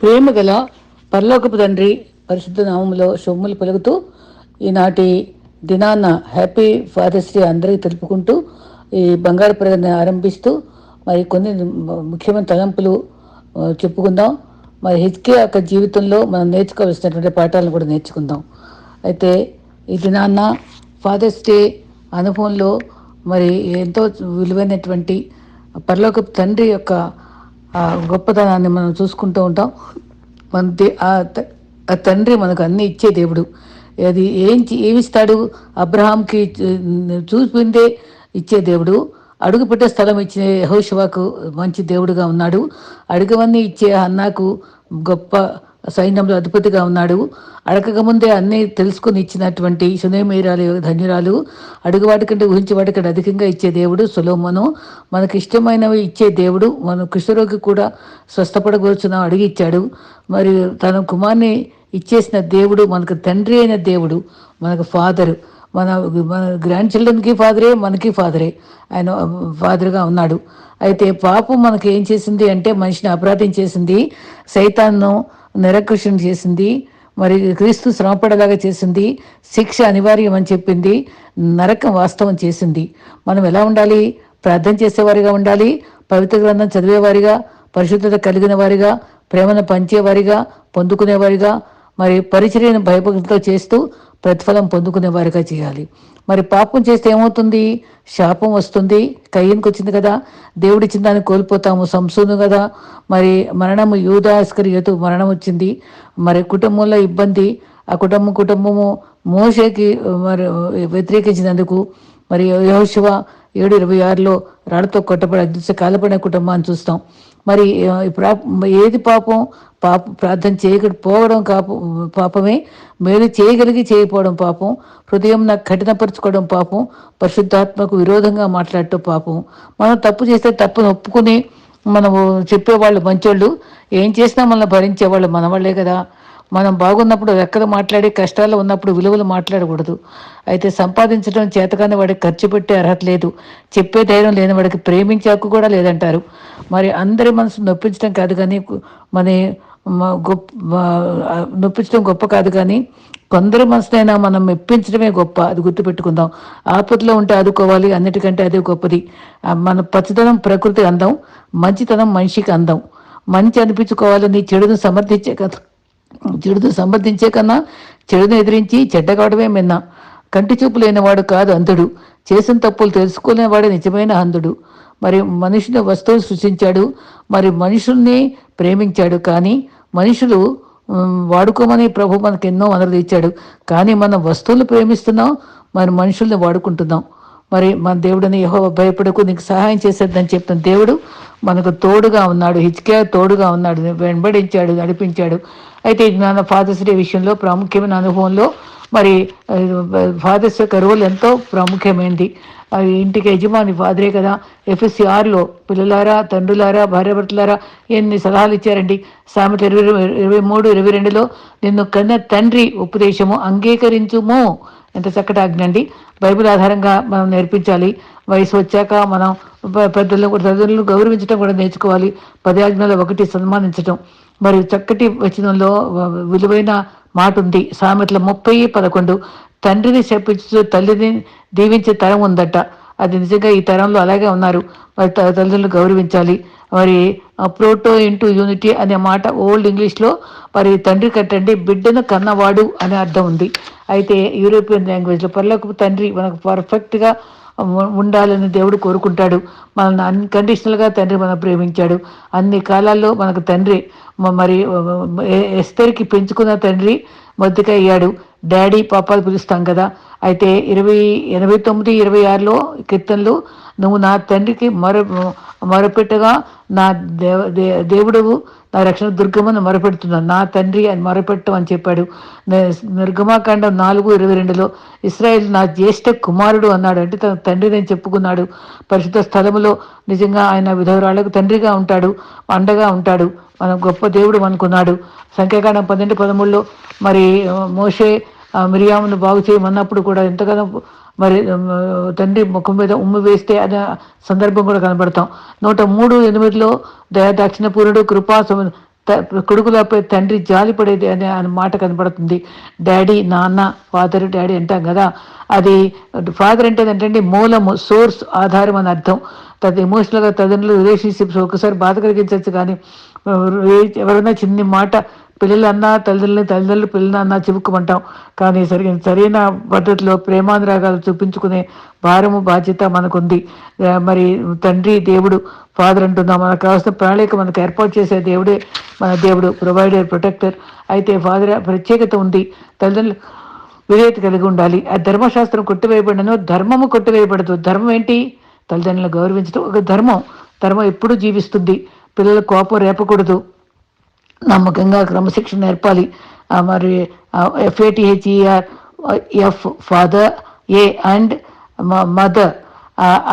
ప్రేమ గల పరలోకపు తండ్రి పరిశుద్ధ నామంలో సొమ్ములు పలుకుతూ ఈనాటి దినాన్న హ్యాపీ ఫాదర్స్ డే అందరికీ తెలుపుకుంటూ ఈ బంగారు ప్రకటన ఆరంభిస్తూ మరి కొన్ని ముఖ్యమైన తలంపులు చెప్పుకుందాం. మరి హెచ్కే యొక్క జీవితంలో మనం నేర్చుకోవాల్సినటువంటి పాఠాలను కూడా నేర్చుకుందాం. అయితే ఈ దినాన్న ఫాదర్స్ డే అనుభవంలో మరి ఎంతో విలువైనటువంటి పరలోక తండ్రి యొక్క ఆ గొప్పతనాన్ని మనం చూసుకుంటూ ఉంటాం. మన ఆ తండ్రి మనకు అన్ని ఇచ్చే దేవుడు. అది ఏం ఏమిస్తాడు? అబ్రహాంకి చూ- చూపిందే ఇచ్చే దేవుడు. అడుగుపెట్టే స్థలం ఇచ్చే యెహోషువకు మంచి దేవుడుగా ఉన్నాడు. అడుగవన్నీ ఇచ్చే అన్నాకు గొప్ప సైన్యంలో అధిపతిగా ఉన్నాడు. అడగక ముందే అన్నీ తెలుసుకుని ఇచ్చినటువంటి సునేమీరాలు ధన్యురాలు అడుగు వాటి కంటే కంటే అధికంగా ఇచ్చే దేవుడు సులోమను. మనకి ఇష్టమైనవి ఇచ్చే దేవుడు మన కృష్ణరోగి కూడా స్వస్థపడగోర్చున అడిగి ఇచ్చాడు. మరి తన కుమార్ని ఇచ్చేసిన దేవుడు మనకు తండ్రి అయిన దేవుడు మనకు ఫాదరు. మన మన గ్రాండ్ చిల్డ్రన్కి ఫాదరే మనకి ఫాదరే. ఆయన ఫాదర్గా ఉన్నాడు. అయితే పాపం మనకి ఏం చేసింది అంటే మనిషిని అపరాధం చేసింది. సైతాన్ను నిరకృషణ చేసింది మరి క్రీస్తు శ్రమపడేలాగా చేసింది శిక్ష అనివార్యం అని చెప్పింది నరకం వాస్తవం చేసింది. మనం ఎలా ఉండాలి? ప్రార్థన చేసేవారిగా ఉండాలి పవిత్ర గ్రంథం చదివేవారిగా పరిశుద్ధత కలిగిన వారిగా ప్రేమను పంచేవారిగా పొందుకునేవారిగా మరి పరిచర్యను భయభక్తితో చేస్తూ ప్రతిఫలం పొందుకునే వారిగా చేయాలి. మరి పాపం చేస్తే ఏమవుతుంది? శాపం వస్తుంది. కయ్యనికి వచ్చింది కదా. దేవుడిచ్చిన దాన్ని కోల్పోతాము. సంసూను కదా. మరి మరణము యూదాస్కరియతు మరణం వచ్చింది. మరి కుటుంబంలో ఇబ్బంది. ఆ కుటుంబం కుటుంబము మోషేకి మరి వ్యతిరేకించినందుకు మరి యహోశివ ఏడు ఇరవై ఆరులో రాళ్ళతో కొట్టబడి అదృశ్య కాలపడిన కుటుంబాన్ని చూస్తాం. మరి ఏది పాపం? పాప ప్రార్థన చేయకపోవడం కాప పాపమే. మేలు చేయగలిగి చేయకపోవడం పాపం. హృదయం నాకు కఠినపరుచుకోవడం పాపం. పరిశుద్ధాత్మకు విరోధంగా మాట్లాడటం పాపం. మనం తప్పు చేస్తే తప్పును ఒప్పుకుని మనము చెప్పేవాళ్ళు మంచోళ్ళు. ఏం చేసినా మనల్ని భరించేవాళ్ళు మనవాళ్ళే కదా. మనం బాగున్నప్పుడు రెక్కలు మాట్లాడి కష్టాలు ఉన్నప్పుడు విలువలు మాట్లాడకూడదు. అయితే సంపాదించడం చేతకాని వాడికి ఖర్చు పెట్టే అర్హత లేదు. చెప్పే ధైర్యం లేని వాడికి ప్రేమించే హక్కు కూడా లేదంటారు. మరి అందరి మనసు నొప్పించడం కాదు కానీ మన గొప్ప నొప్పించడం గొప్ప కాదు కానీ కొందరి మనసునైనా మనం మెప్పించడమే గొప్ప. అది గుర్తుపెట్టుకుందాం. ఆపదలో ఉంటే ఆదుకోవాలి. అన్నిటికంటే అదే గొప్పది. మన పచ్చదనం ప్రకృతి అందం మంచితనం మనిషికి అందం. మంచి అనిపించుకోవాలని చెడును సమర్థించే కదా చెడుతో సంబంధించే కన్నా చెడును ఎదిరించి చెడ్డ కావడమే మిన్న. కంటి చూపు లేనివాడు కాదు అంధుడు. చేసిన తప్పులు తెలుసుకోలేనివాడే నిజమైన అంధుడు. మరి మనుషుని వస్తువు సృష్టించాడు. మరి మనుషుల్ని ప్రేమించాడు. కానీ మనుషులు వాడుకోమని ప్రభు మనకు ఎన్నో వనరులు ఇచ్చాడు. కానీ మనం వస్తువులు ప్రేమిస్తున్నాం మరి మనుషుల్ని వాడుకుంటున్నాం. మరి మన దేవుడిని యహో భయపడకు నీకు సహాయం చేసేద్దని చెప్తున్న దేవుడు మనకు తోడుగా ఉన్నాడు. హిచ్కే తోడుగా ఉన్నాడు. వెంబడించాడు నడిపించాడు. అయితే ఇది నాన్న ఫాదర్స్ డే విషయంలో ప్రాముఖ్యమైన అనుభవంలో మరి ఫాదర్స్ యొక్క రోల్ ఎంతో ప్రాముఖ్యమైనది ఇంటికి యజమాని ఫాదరే కదా ఎఫ్ఎస్సిఆర్లో పిల్లలారా తండ్రులారా భార్యాభర్తలారా ఎన్ని సలహాలు ఇచ్చారండి? సామెత ఇరవై ఇరవై మూడు ఇరవై రెండులో నిన్ను కన్న తండ్రి ఉపదేశము అంగీకరించుము. ఎంత చక్కటి ఆజ్ఞ అండి. బైబిల్ ఆధారంగా మనం నేర్పించాలి. వయసు వచ్చాక మనం పెద్దలను కూడా తల్లిదండ్రులను గౌరవించడం కూడా నేర్చుకోవాలి. పది ఆజ్ఞలో ఒకటి సన్మానించడం మరి చక్కటి వచనంలో విలువైన మాట ఉంది. సామెతల ముప్పై పదకొండు. తండ్రిని శపించు తల్లిని దీవించే తరం ఉందట. అది నిజంగా ఈ తరంలో అలాగే ఉన్నారు. మరి తల్లిదండ్రులు గౌరవించాలి. మరి ప్రోటో ఇంటూ యూనిటీ అనే మాట ఓల్డ్ ఇంగ్లీష్లో మరి తండ్రి కట్టండి బిడ్డను కన్నవాడు అనే అర్థం ఉంది. అయితే యూరోపియన్ లాంగ్వేజ్లో పర్లకు తండ్రి మనకు పర్ఫెక్ట్గా ఉండాలని దేవుడు కోరుకుంటాడు. మనల్ని అన్కండిషనల్గా తండ్రి మనం ప్రేమించాడు. అన్ని కాలాల్లో మనకు తండ్రి మరి ఎస్తరికి పెంచుకున్న తండ్రి మొద్దుగా అయ్యాడు. డాడీ పాపాలు పిలుస్తాం కదా. అయితే ఇరవై ఎనభై తొమ్మిది ఇరవై ఆరులో కీర్తనలు నువ్వు నా తండ్రికి మర మొరపెట్టగా నా దేవ దే- దేవుడు నా రక్షణ దుర్గమ్మను మొరపెడుతున్నాను. నా తండ్రి అని మొరపెట్టం అని చెప్పాడు. నిర్గమాకాండం నాలుగు ఇరవై రెండులో ఇస్రాయేల్ నా జ్యేష్ఠ కుమారుడు అన్నాడు. అంటే తన తండ్రిని చెప్పుకున్నాడు. పరిశుద్ధ స్థలములో నిజంగా ఆయన విధవరాళ్ళకు తండ్రిగా ఉంటాడు అండగా ఉంటాడు మన గొప్ప దేవుడు అనుకున్నాడు సంఖ్యాకాండం పన్నెండు పదమూడులో మరి మోషే మిరియామును బాగు చేయమన్నప్పుడు కూడా ఎంతగానో మరి తండ్రి ముఖం మీద ఉమ్మి వేస్తే అనే సందర్భం కూడా కనబడతాం. నూట మూడు ఎనిమిదిలో దయాదాక్షిణ పూర్ణుడు కృపా కొడుకులపై తండ్రి జాలి పడేది అనే మాట కనబడుతుంది. డాడీ నాన్న ఫాదర్ డాడీ అంటాం కదా అది ఫాదర్ అంటే ఏంటంటే మూలము సోర్స్ ఆధారం అని అర్థం. తన ఎమోషనల్గా తదనులు రిలేషన్షిప్స్ ఒకసారి బాధ కలిగించవచ్చు కానీ ఎవరైనా చిన్ని మాట పిల్లలు అన్నా తల్లిదండ్రులు తల్లిదండ్రులు పిల్లలు అన్నా కానీ సరి సరైన పద్ధతిలో ప్రేమానురాగాలు చూపించుకునే భారము బాధ్యత మనకుంది. మరి తండ్రి దేవుడు ఫాదర్ అంటున్నాం. మనకు కావాల్సిన ప్రణాళిక మనకు ఏర్పాటు చేసే దేవుడే మన దేవుడు ప్రొవైడర్ ప్రొటెక్టర్. అయితే ఫాదర్ ప్రత్యేకత ఉంది. తల్లిదండ్రులు విధేయత కలిగి ఉండాలి. ఆ ధర్మశాస్త్రం కొట్టివేయబడినను ధర్మము కొట్టివేయబడదు. ధర్మం ఏంటి? తల్లిదండ్రులను గౌరవించడం ఒక ధర్మం. ధర్మం ఎప్పుడు జీవిస్తుంది. పిల్లల కోపం రేపకూడదు. నమ్మకంగా క్రమశిక్షణ నేర్పాలి. మరి F A T H E R F father A and mother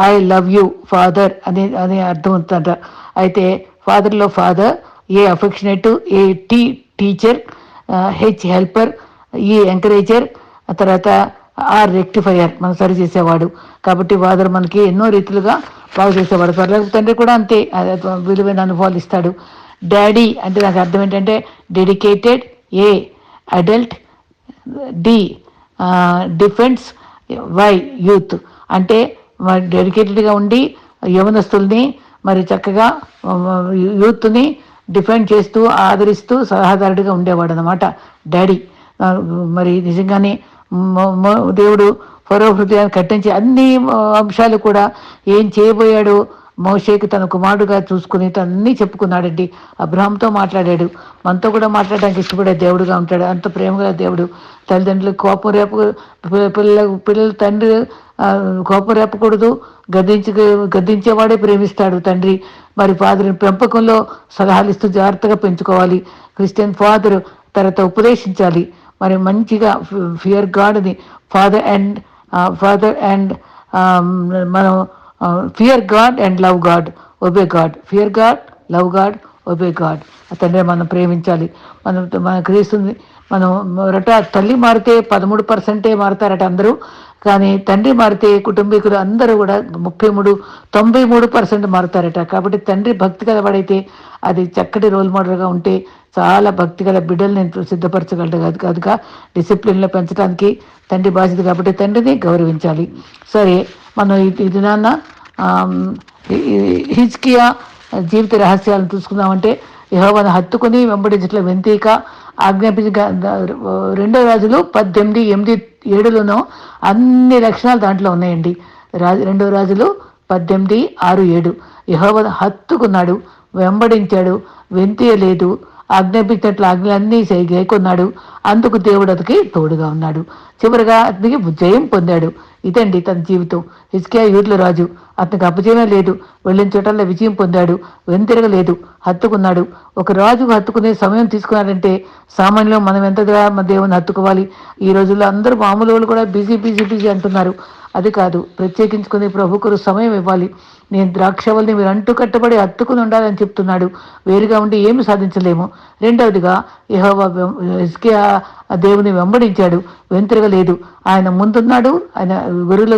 I love you father అని అని అర్థం ఉంటుంట అయితే ఫాదర్లో father A affectionate A T teacher H helper E encourager తర్వాత ఆర్ రెక్టిఫైయర్ మనం సరి చేసేవాడు. కాబట్టి ఫాదర్ మనకి ఎన్నో రీతులుగా బాగు చేసేవాడు. తండ్రి కూడా అంతే విలువైన అనుభవాలు ఇస్తాడు. డాడీ అంటే నాకు అర్థం ఏంటంటే dedicated A adult D defence Y youth అంటే మరి డెడికేటెడ్గా ఉండి యవనస్తుల్ని మరి చక్కగా యూత్ని డిఫెండ్ చేస్తూ ఆదరిస్తూ సలహాదారుడిగా ఉండేవాడు అనమాట డాడీ మరి నిజంగానే దేవుడు ఫరో హృదయాన్ని కట్టించి అన్ని అంశాలు కూడా ఏం చేయబోయాడు మోషేకి తన కుమారుడుగా చూసుకుని తన్ని చెప్పుకున్నాడండి. అబ్రహంతో మాట్లాడాడు. మనతో కూడా మాట్లాడడానికి ఇష్టపడే దేవుడుగా ఉంటాడు. అంత ప్రేమగా దేవుడు. తల్లిదండ్రులు కోపం రేపు పిల్లల పిల్లల తండ్రి కోపం రేపకూడదు. గద్దించి గద్దించేవాడే ప్రేమిస్తాడు తండ్రి. మరి ఫాదర్ పెంపకంలో సలహాలు ఇస్తూ జాగ్రత్తగా పెంచుకోవాలి. క్రిస్టియన్ ఫాదర్ తర్వాత ఉపదేశించాలి. మరి మంచిగా ఫియర్ గాడ్ని ఫాదర్ అండ్ ఫాదర్ అండ్ మనం fear God and love God obey God fear God love God obey God తండ్రి మనం ప్రేమించాలి. మనం మన క్రీస్తుంది మనం రట తల్లి మారితే పదమూడు పర్సెంటే మారుతారట అందరూ. కానీ తండ్రి మారితే కుటుంబీకులు అందరూ కూడా ముప్పై మూడు తొంభై మూడు పర్సెంట్ మారుతారట. కాబట్టి తండ్రి భక్తి కలవాడైతే అది చక్కటి రోల్ మోడల్గా ఉంటే చాలా భక్తి గల బిడ్డల్ని సిద్ధపరచగలడు కాదు కాదుగా. డిసిప్లిన్లో పెంచడానికి తండ్రి బాధ్యత కాబట్టి తండ్రిని గౌరవించాలి. సరే మనం ఇది దినాన హిజ్కియా జీవిత రహస్యాలను చూసుకుందామంటే యహోవను హత్తుకుని వెంబడించట్ల వెంతీక ఆజ్ఞాపించ రెండో రాజులు పద్దెనిమిది ఎనిమిది ఏడులోనో అన్ని లక్షణాలు దాంట్లో ఉన్నాయండి. రాజు రెండో రాజులు పద్దెనిమిది ఆరు ఏడు. యహోవను హత్తుకున్నాడు వెంబడించాడు వెంతీయలేదు. ఆజ్ఞాపించినట్లు ఆజ్ఞలన్నీ గైకొన్నాడు అందుకు దేవుడు అతనికి తోడుగా ఉన్నాడు. చివరిగా అతనికి జయం పొందాడు. ఇదండి తన జీవితం. హిస్కియా యూర్ల రాజు అతనికి అపజయమే లేదు. వెళ్ళిన చోటల్లో విజయం పొందాడు. వెనుతిరగలేదు. హత్తుకున్నాడు. ఒక రాజు హత్తుకునే సమయం తీసుకున్నాడంటే సామాన్యంలో మనం ఎంతగా మన దేవుని హత్తుకోవాలి? ఈ రోజుల్లో అందరూ మామూలు కూడా బిజీ బిజీ బిజీ అంటున్నారు. అది కాదు. ప్రత్యేకించుకుని ప్రభుకురు సమయం ఇవ్వాలి. నేను ద్రాక్షవల్ని మీరు అంటు కట్టబడి అత్తుకుని ఉండాలని చెప్తున్నాడు. వేరుగా ఉండి ఏమి సాధించలేము. రెండవదిగా యహోవా దేవుని వెంబడించాడు. వెంతిరగలేదు ఆయన ముందున్నాడు. ఆయన గొర్రెలు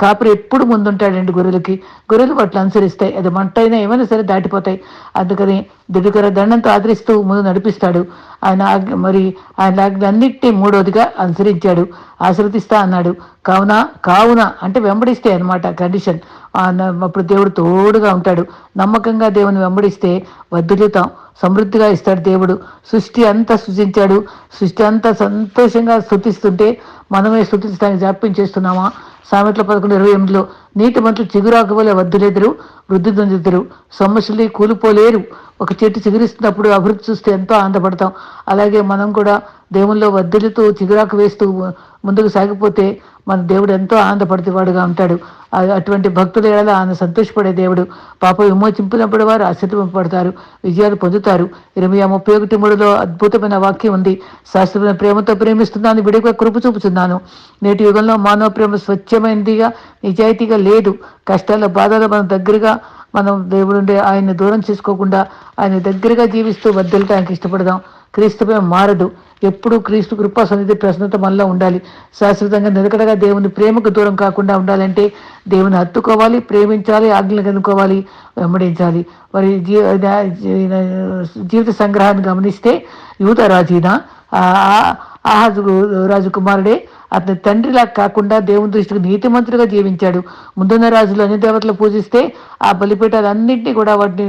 కాపురి ఎప్పుడు ముందుంటాడండి గొర్రెలకి? గొర్రెలు వాటిని అనుసరిస్తాయి. అది మంటైనా ఏమైనా సరే దాటిపోతాయి. అందుకని దిడుకర దండంతో ఆదరిస్తూ ముందు నడిపిస్తాడు. ఆయన మరి ఆయన అన్నిటినీ మూడోదిగా అనుసరించాడు. ఆశీర్వదిస్తా అన్నాడు. కావున కావున అంటే వెంబడిస్తే అనమాట కండిషన్. అప్పుడు దేవుడు తోడుగా ఉంటాడు. నమ్మకంగా దేవుని వెంబడిస్తే వర్ధిల్లుతాం సమృద్ధిగా ఇస్తాడు దేవుడు. సృష్టి అంతా సృజించాడు. సృష్టి అంతా సంతోషంగా స్థుతిస్తుంటే మనమే స్థుతించడానికి జాప్యం చేస్తున్నామా? సామెట్ల పదకొండు ఇరవై ఎనిమిదిలో నీటి మంటలు చిగురాకు వల్ల వద్దులేదురు వృద్ధి పొందుతారు సమస్యలు కూలిపోలేరు. ఒక చెట్టు చిగురిస్తున్నప్పుడు అభివృద్ధి చూస్తే ఎంతో ఆనందపడతాం. అలాగే మనం కూడా దేవుల్లో వద్దులతో చిగురాకు వేస్తూ ముందుకు సాగిపోతే మన దేవుడు ఎంతో ఆనందపడేవాడుగా ఉంటాడు. అటువంటి భక్తుల ఏడా ఆయన సంతోషపడే దేవుడు. పాప విమోచింపినప్పుడు వారు ఆశ్చర్యపడతారు విజయాలు పొందుతారు. ఇరవై ముప్పై ఒకటి మూడులో అద్భుతమైన వాక్యం ఉంది. శాశ్వతమైన ప్రేమతో ప్రేమిస్తున్నాను విడిగా కృప చూపుతున్నాను నేటి యుగంలో మానవ ప్రేమ స్వచ్ఛమైనదిగా నిజాయితీగా లేదు. కష్టాల బాధలు మనం దగ్గరగా మనం దేవుడు ఆయన్ని దూరం చేసుకోకుండా ఆయన దగ్గరగా జీవిస్తూ వద్దలటానికి ఇష్టపడదాం. క్రీస్తుపై మారదు. ఎప్పుడు క్రీస్తు కృపా సన్నిధి ప్రసన్నత మనలో ఉండాలి. శాశ్వతంగా నిలకడగా దేవుని ప్రేమకు దూరం కాకుండా ఉండాలంటే దేవుని హత్తుకోవాలి ప్రేమించాలి ఆజ్ఞలు కనుక్కోవాలి వెంబడించాలి. మరి జీ జీవిత సంగ్రహాన్ని గమనిస్తే యువత రాజీన ఆహాజు రాజకుమారుడే అతని తండ్రిలా కాకుండా దేవుని దృష్టికి నీతిమంతుడిగా జీవించాడు. ముందున్న రాజులు అన్ని దేవతలు పూజిస్తే ఆ బలిపీఠాలన్నింటినీ కూడా వాటిని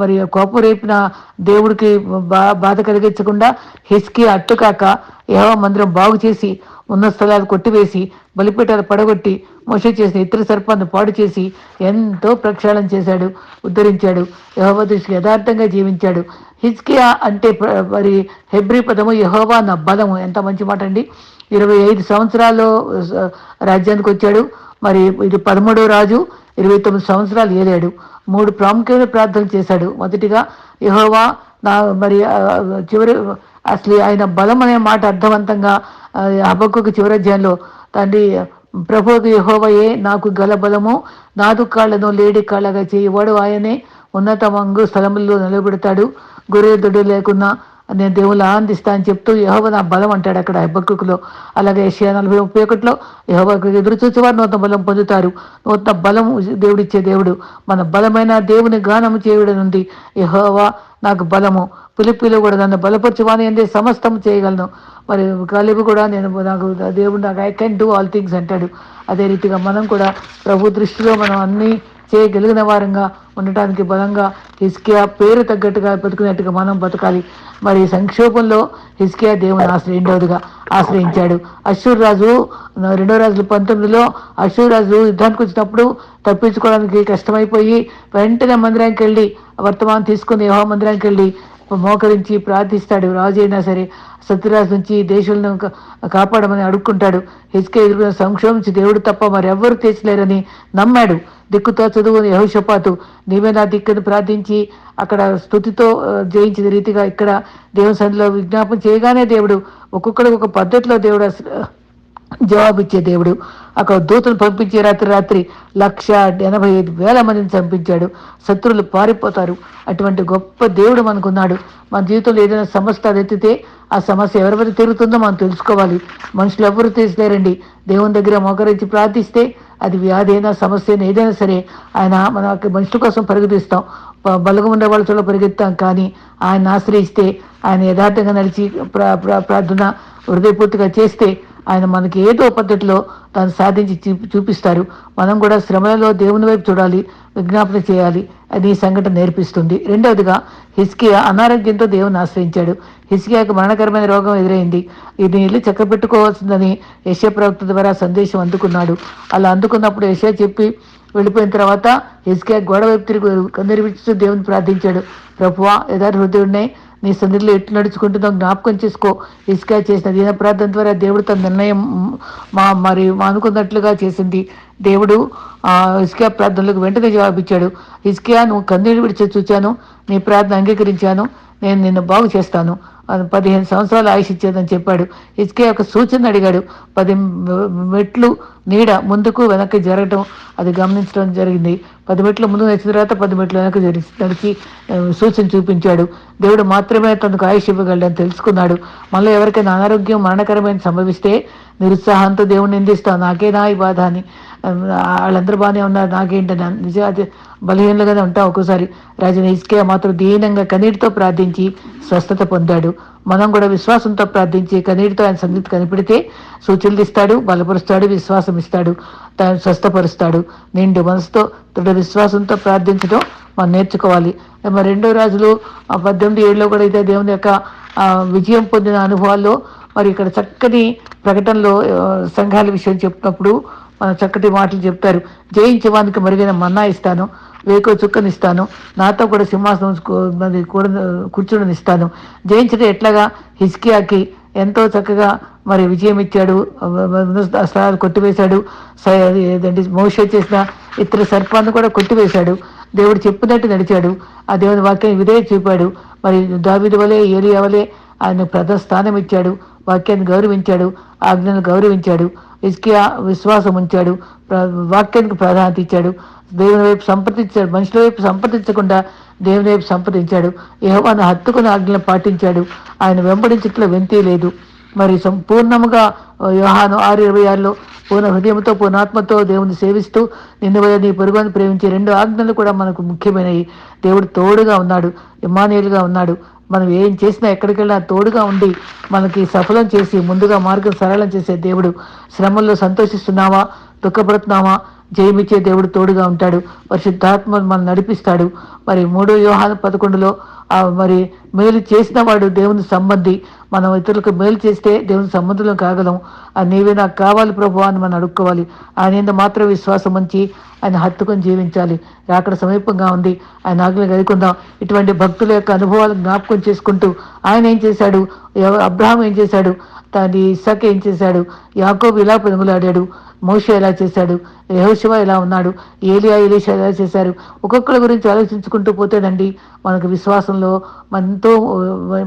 మరి కోపం రేపిన దేవుడికి బా బాధ కలిగించకుండా హిస్కి అట్టుకాక ఏవో మందిరం బాగు చేసి ఉన్న స్థలాలు కొట్టివేసి బలిపీఠాలు పడగొట్టి మొష చేసిన ఇతర సర్పాన్ని పాడు చేసి ఎంతో ప్రక్షాళన చేశాడు ఉద్ధరించాడు. యహోవ దృష్టికి యథార్థంగా జీవించాడు. హిజ్కియా అంటే మరి హెబ్రి పదము యహోవా నా బలము. ఎంత మంచి మాట అండి ఇరవై ఐదు సంవత్సరాల్లో రాజ్యానికి వచ్చాడు. మరి ఇది పదమూడవ రాజు ఇరవై తొమ్మిది సంవత్సరాలు ఏలాడు. మూడు ప్రాముఖ్యమైన ప్రార్థనలు చేశాడు. మొదటిగా యహోవా నా మరి చివరి అసలు ఆయన బలం అనే మాట అర్థవంతంగా హబక్కుకు చివరి అధ్యాయంలో తండ్రి ప్రభుకి యహోవయే నాకు గల బలము నాదు కాళ్ళను లేడి కాళ్ళగా చేయవాడు ఆయనే ఉన్నత మంగు స్థలముల్లో నిలబెడతాడు. దొడ్డు లేకున్నా నేను దేవుళ్ళు ఆనందిస్తా అని చెప్తూ యహోవ నా బలం అంటాడు అక్కడ హెబ్బక్కులో అలాగే ఏషియా నలభై ముప్పై ఒకటిలో యహోవకు ఎదురు చూసేవారు నూతన బలం పొందుతారు. నూతన బలం దేవుడిచ్చే దేవుడు. మన బలమైన దేవుని గానము చేయడనుంది యహోవా నాకు బలము. పిలిపిలు కూడా నన్ను బలపరచువాని అంటే సమస్తం చేయగలను. మరి కలిపి కూడా నేను నాకు దేవుడు నాకు I can do all things అంటాడు. అదే రీతిగా మనం కూడా ప్రభు దృష్టిలో మనం అన్నీ చేయగలిగిన వారంగా ఉండటానికి బలంగా హిస్కియా పేరు తగ్గట్టుగా బతుకునేట్టుగా మనం బతకాలి. మరి సంక్షోభంలో హిస్కియా దేవుని ఆశ్రయిండవదిగా ఆశ్రయించాడు. అశ్వర్ రాజు రెండో రాజులు పంతొమ్మిదిలో అశ్వర్ రాజు యుద్ధానికి వచ్చినప్పుడు తప్పించుకోవడానికి కష్టమైపోయి వెంటనే మందిరానికి వెళ్ళి వర్తమానం తీసుకుని యహో మందిరానికి వెళ్ళి మోకరించి ప్రార్థిస్తాడు. రాజు అయినా సరే సత్యరాజు నుంచి దేశంలో కాపాడమని అడుక్కుంటాడు. హెచ్కే ఎదుర్కొన్న సంక్షోభించి దేవుడు తప్ప మరెవ్వరు తెచ్చలేరని నమ్మాడు. దిక్కుతో చదువు యహోషపాతు నీవే నా దిక్కును ప్రార్థించి అక్కడ స్థుతితో జయించిన రీతిగా ఇక్కడ దేవుని సన్నిలో విజ్ఞాపన చేయగానే దేవుడు ఒక్కొక్కడికి ఒక పద్ధతిలో దేవుడు జవాబిచ్చే దేవుడు. అక్కడ దూతను పంపించే రాత్రి రాత్రి లక్ష ఎనభై ఐదు వేల మందిని చంపించాడు. శత్రువులు పారిపోతారు. అటువంటి గొప్ప దేవుడు మనకున్నాడు. మన జీవితంలో ఏదైనా సమస్య ఎత్తితే ఆ సమస్య ఎవరెవరు తిరుగుతుందో మనం తెలుసుకోవాలి. మనుషులు ఎవరు తీసిలేరండి దేవుని దగ్గర మోకరించి ప్రార్థిస్తే అది వ్యాధి అయినా సమస్య అయినా ఏదైనా సరే ఆయన మన మనుషుల కోసం పరిగెత్తిస్తాం. బలగం ఉండే వాళ్ళతో పరిగెత్తాం. కానీ ఆయన ఆశ్రయిస్తే ఆయన యథార్థంగా నడిచి ప్రార్థన హృదయపూర్తిగా చేస్తే ఆయన మనకి ఏదో పద్ధతిలో దాన్ని సాధించి చూపిస్తారు. మనం కూడా శ్రమలలో దేవుని వైపు చూడాలి విజ్ఞాపన చేయాలి అది ఈ సంఘటన నేర్పిస్తుంది. రెండవదిగా హిస్కియా అనారోగ్యంతో దేవుని ఆశ్రయించాడు. హిస్కియాకి మరణకరమైన రోగం ఎదురైంది. ఇది ఇల్లు చక్కబెట్టుకోవాల్సిందని యశ ప్రవక్త ద్వారా సందేశం అందుకున్నాడు. అలా అందుకున్నప్పుడు యశ చెప్పి వెళ్ళిపోయిన తర్వాత ఎస్కే గోడ వైపు తిరిగి కందరిపిస్తూ దేవుని ప్రార్థించాడు. ప్రభువా యథార్థ హృదయుడినే నీ సన్నిధిలో ఎట్లు నడుచుకుంటుందో జ్ఞాపకం చేసుకో. ఇసుక చేసిన దీన ప్రార్థన ద్వారా దేవుడు తన నిర్ణయం మా మరి మా అనుకున్నట్లుగా చేసింది. దేవుడు ఇసుక ప్రార్థనలకు వెంటనే జవాబిచ్చాడు. ఇసుక నువ్వు కన్నీళ్ళు విడిచి చూచాను. నీ ప్రార్థన అంగీకరించాను. నేను నిన్ను బాగు చేస్తాను. పదిహేను సంవత్సరాలు ఆయుష్ ఇచ్చేదని చెప్పాడు. ఇసుకే ఒక సూచన అడిగాడు. పది మెట్లు నీడ ముందుకు వెనక్కి జరగటం అది గమనించడం జరిగింది. పది మెట్లు ముందు నడిచిన తర్వాత పది మెట్లు వెనక్కి నడిచి సూచన చూపించాడు. దేవుడు మాత్రమే తనకు ఆయుష్ ఇవ్వగలడని తెలుసుకున్నాడు. మళ్ళీ ఎవరికైనా అనారోగ్యం మరణకరమైన సంభవిస్తే నిరుత్సాహంతో దేవుడిని నిందిస్తావు. నాకేనా ఈ బాధ అని. వాళ్ళందరూ బాగానే ఉన్నారు. నాకేంటని నిజాది బలహీనలుగానే ఉంటాం ఒక్కోసారి. రాజుని ఇస్కే మాత్రం దీనంగా కన్నీటితో ప్రార్థించి స్వస్థత పొందాడు. మనం కూడా విశ్వాసంతో ప్రార్థించి కన్నీటితో ఆయన సంగతి కనిపెడితే సూచనలు ఇస్తాడు బలపరుస్తాడు విశ్వాసం ఇస్తాడు తాను స్వస్థపరుస్తాడు. నిండు మనసుతో దృఢ విశ్వాసంతో ప్రార్థించడం మనం నేర్చుకోవాలి. మరి రెండో రాజులు పద్దెనిమిది ఏడులో కూడా ఇదే దేవుని యొక్క విజయం పొందిన అనుభవాల్లో మరి ఇక్కడ చక్కని ప్రకటనలో సంఘాల విషయం చెప్పినప్పుడు చక్కటి మాటలు చెప్తారు జయించవానికి మరుగైన మన్నా ఇస్తాను. వేకో చుక్కనిస్తాను. నాతో కూడా సింహాసనం కూడా కూర్చునిస్తాను జయించడం ఎట్లాగా? హిస్కియాకి ఎంతో చక్కగా మరి విజయం ఇచ్చాడు. స్థలాలు కొట్టివేశాడు. ఏదంటే మోష చేసిన ఇతర సర్పాన్ని కూడా కొట్టివేశాడు. దేవుడు చెప్పినట్టు నడిచాడు. ఆ దేవుని వాక్యాన్ని విధేయ చూపాడు. మరి దావిది వలె ఏరియా వలె ఆయన ప్రధాన స్థానం ఇచ్చాడు. వాక్యాన్ని గౌరవించాడు. ఆజ్ఞను గౌరవించాడు. ఇస్కియా విశ్వాసం ఉంచాడు. వాక్యానికి ప్రాధాన్యత ఇచ్చాడు. దేవుని వైపు సంప్రదించాడు. మనుషుల వైపు సంప్రదించకుండా దేవుని వైపు సంప్రదించాడు. యహోవాను హత్తుకుని ఆజ్ఞలను పాటించాడు. ఆయన వెంబడించట్లో వెంతే లేదు. మరి సంపూర్ణముగా యోహాను ఆరు ఇరవై ఆరులో పూర్ణ హృదయంతో పూర్ణాత్మతో దేవుని సేవిస్తూ నిన్ను వల్ల నీ పొరుగుని ప్రేమించే రెండు ఆజ్ఞలు కూడా మనకు ముఖ్యమైనవి. దేవుడు తోడుగా ఉన్నాడు. ఇమానుయేలుగా ఉన్నాడు. మనం ఏం చేసినా ఎక్కడికి వెళ్ళినా తోడుగా ఉండి మనకి సఫలం చేసి ముందుగా మార్గం సరళం చేసే దేవుడు. శ్రమల్లో సంతోషిస్తున్నావా? దుఃఖపడుతున్నావా? జయమిచ్చే దేవుడు తోడుగా ఉంటాడు. పరిశుద్ధాత్మ మనం నడిపిస్తాడు. మరి మూడో వ్యూహాలు పదకొండులో మరి మేలు చేసిన వాడు దేవుని సంబంధి. మనం ఇతరులకు మేలు చేస్తే దేవుని సంబంధులం కాగలం. ఆ నీవే నాకు కావాలి ప్రభు అని మనం అడుక్కోవాలి. ఆయన మీద మాత్రం విశ్వాసం ఉంచి ఆయన హత్తుకొని జీవించాలి. అక్కడ సమీపంగా ఉంది. ఆయన ఆజ్ఞలు గైకుందాం. ఇటువంటి భక్తుల యొక్క అనుభవాలు జ్ఞాపకం చేసుకుంటూ ఆయన ఏం చేశాడు? ఎవ- అబ్రహాం ఏం చేశాడు? తండ్రి ఇసాక్ ఏం చేశాడు? యాకోబు ఇలా పెనుగులాడాడు మోషే ఎలా చేశాడు? యహోశివ ఎలా ఉన్నాడు? ఏలియా ఎలీషా ఎలా చేశారు? ఒక్కొక్కరి గురించి ఆలోచించుకుంటూ పోతేనండి మనకు విశ్వాసంలో మనతో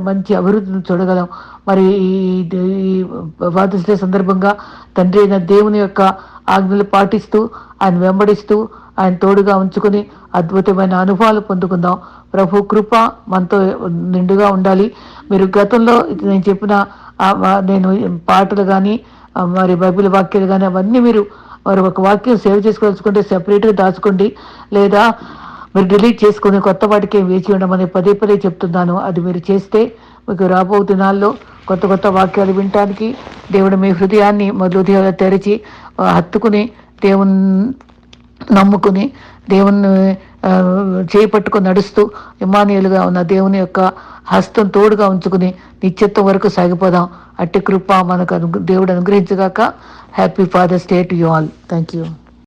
మంచి అభివృద్ధిని చూడగలం. మరి ఈ ఈ ఫాదర్స్ డే సందర్భంగా తండ్రి అయిన దేవుని యొక్క ఆజ్ఞలు పాటిస్తూ ఆయన వెంబడిస్తూ ఆయన తోడుగా ఉంచుకుని అద్భుతమైన అనుభవాలు పొందుకుందాం. ప్రభు కృప మనతో నిండుగా ఉండాలి. మీరు గతంలో నేను చెప్పిన నేను పాటలు కానీ మరి బైబిల్ వాక్యాలు కానీ అవన్నీ మీరు మరి ఒక వాక్యం సేవ్ చేసుకోవాల్సుకుంటే సెపరేట్గా దాచుకోండి. లేదా మీరు డిలీట్ చేసుకుని కొత్త వాటికి వేచి ఉండమని పదే పదే చెప్తున్నాను. అది మీరు చేస్తే మీకు రాబో దినాల్లో కొత్త కొత్త వాక్యాలు వినటానికి దేవుడు మీ హృదయాన్ని మొదలు తెరిచి హత్తుకుని దేవుని నమ్ముకుని దేవుని చేపట్టుకుని నడుస్తూ ఇమానియులుగా ఉన్న దేవుని యొక్క హస్తం తోడుగా ఉంచుకుని నిత్యత్వం వరకు సాగిపోదాం. అట్టి కృప మనకు అను దేవుడు అనుగ్రహించగాక. Happy father's day to you all thank you